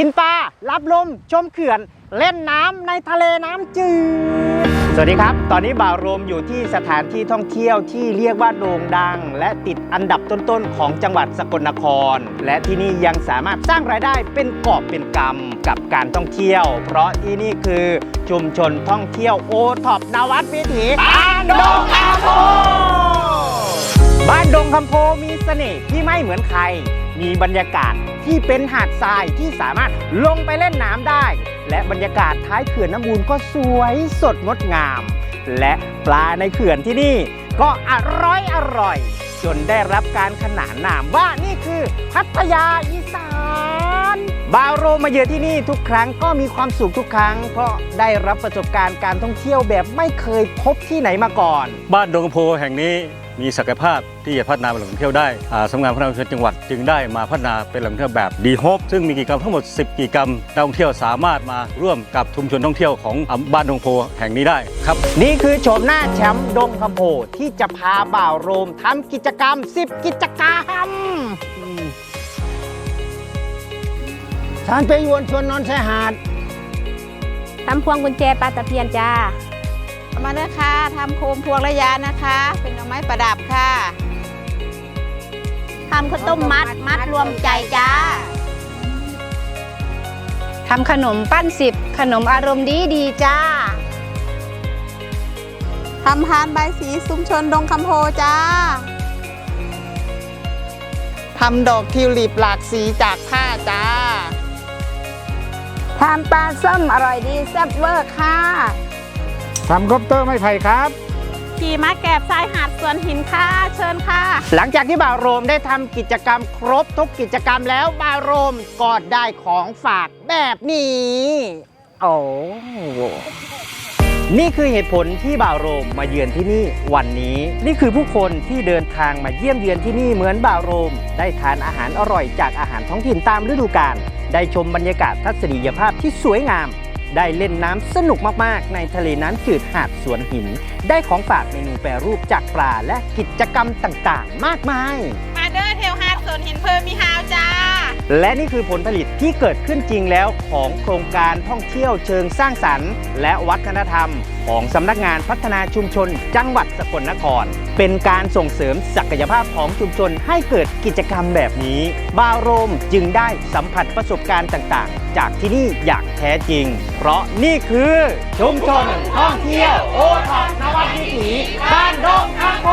กินปลา รับลม ชมเขื่อน เล่นน้ำในทะเลน้ำจืด สวัสดีครับ ตอนนี้บ่าวโรมอยู่ที่สถานที่ท่องเที่ยวที่เรียกว่าโด่งดัง และติดอันดับต้นๆของจังหวัดสกลนคร และที่นี่ยังสามารถสร้างรายได้เป็นกอบเป็นกำกับการท่องเที่ยว เพราะที่นี่คือชุมชนท่องเที่ยวโอท็อปนวัดวิถีบ้านดงคำโพบ้านดงคำโพมีเสน่ห์ที่ไม่เหมือนใคร มีบรรยากาศ ที่เป็นหาดทรายที่สามารถลงไปเล่นน้ำได้ และบรรยากาศท้ายเขื่อนน้ำมูลก็สวยสดงดงาม และปลาในเขื่อนที่นี่ ก็อร่อยอร่อย จนได้รับการขนานนามว่านี่คือพัทยาอีสานบาโรมาเยือนที่นี่ทุกครั้งก็มีความสุขทุกครั้ง เพราะได้รับประสบการณ์การท่องเที่ยวแบบไม่เคยพบที่ไหนมาก่อน บ้านดงโพแห่งนี้ มีศักยภาพที่จะพัฒนาเป็นแหล่งท่องเที่ยวได้อ่าสำนักงานพัฒนาชุมชนจังหวัดจึงได้มาพัฒนาเป็นแหล่งท่องเที่ยวแบบดีโฮปซึ่งมีกิจกรรมทั้งหมด 10 กิจกรรมนักท่องเที่ยวสามารถมาร่วมกับชุมชนท่องเที่ยวของอ่าบ้านดงโพแห่งนี้ได้ครับนี่คือโฉมหน้าแชมป์ดงคำโพที่จะพาบ่าวโรมทำกิจกรรม 10 กิจกรรมฉันไปยวนชวนนอนชายหาดทำพวงกุญแจปลาตะเพียนจ้า มาเลยค่ะทำโคมพวงระยะนะคะ เป็นดอกไม้ประดับค่ะทำข้าวต้มมัดมัดรวมใจจ้าทำขนมปั้นสิบขนมอารมณ์ดีดีจ้าทำพานใบายสีซุ้มชนดงคำโพจ้าทำดอกทิวลิปหลากสีจากผ้าจ้าทำปลาส้มอร่อยดีแซ่บเวอร์ค่ะ ทำคอปเตอร์ไม้ไผ่ครับขี่ม้าแกบชายหาดสวนหินค่ะเชิญค่ะ หลังจากที่บ่าวโรมได้ทำกิจกรรมครบทุกกิจกรรมแล้วบ่าวโรมก็ได้ของฝากแบบนี้ โอ้นี่คือเหตุผลที่บ่าวโรมมาเยือนที่นี่วันนี้ นี่คือผู้คนที่เดินทางมาเยี่ยมเยือนที่นี่เหมือนบ่าวโรม ได้ทานอาหารอร่อยจากอาหารท้องถิ่นตามฤดูกาลได้ชมบรรยากาศทัศนียภาพที่สวยงาม ได้เล่นน้ำสนุกมากๆ ในทะเลน้ำจืดหาดสวนหิน ได้ของฝากเมนูแปรรูปจากปลาและกิจกรรมต่างๆ มากมาย มาเดอร์เทลหาดสวนหินเพอร์มีฮาวจ้า และนี่คือผลผลิตที่เกิดขึ้นจริงแล้วของโครงการท่องเที่ยวเชิงสร้างสรรค์ และวัฒนธรรม ของสำนักงานพัฒนาชุมชน จังหวัดสกลนคร เป็นการส่งเสริมศักยภาพของชุมชนให้เกิดกิจกรรมแบบนี้ บาโรมจึงได้สัมผัสประสบการณ์ต่างๆ จากที่นี่อย่างแท้จริง เพราะนี่คือชุมชนท่องเที่ยวโอท็อปนวัดวิถีบ้านดงคำโพ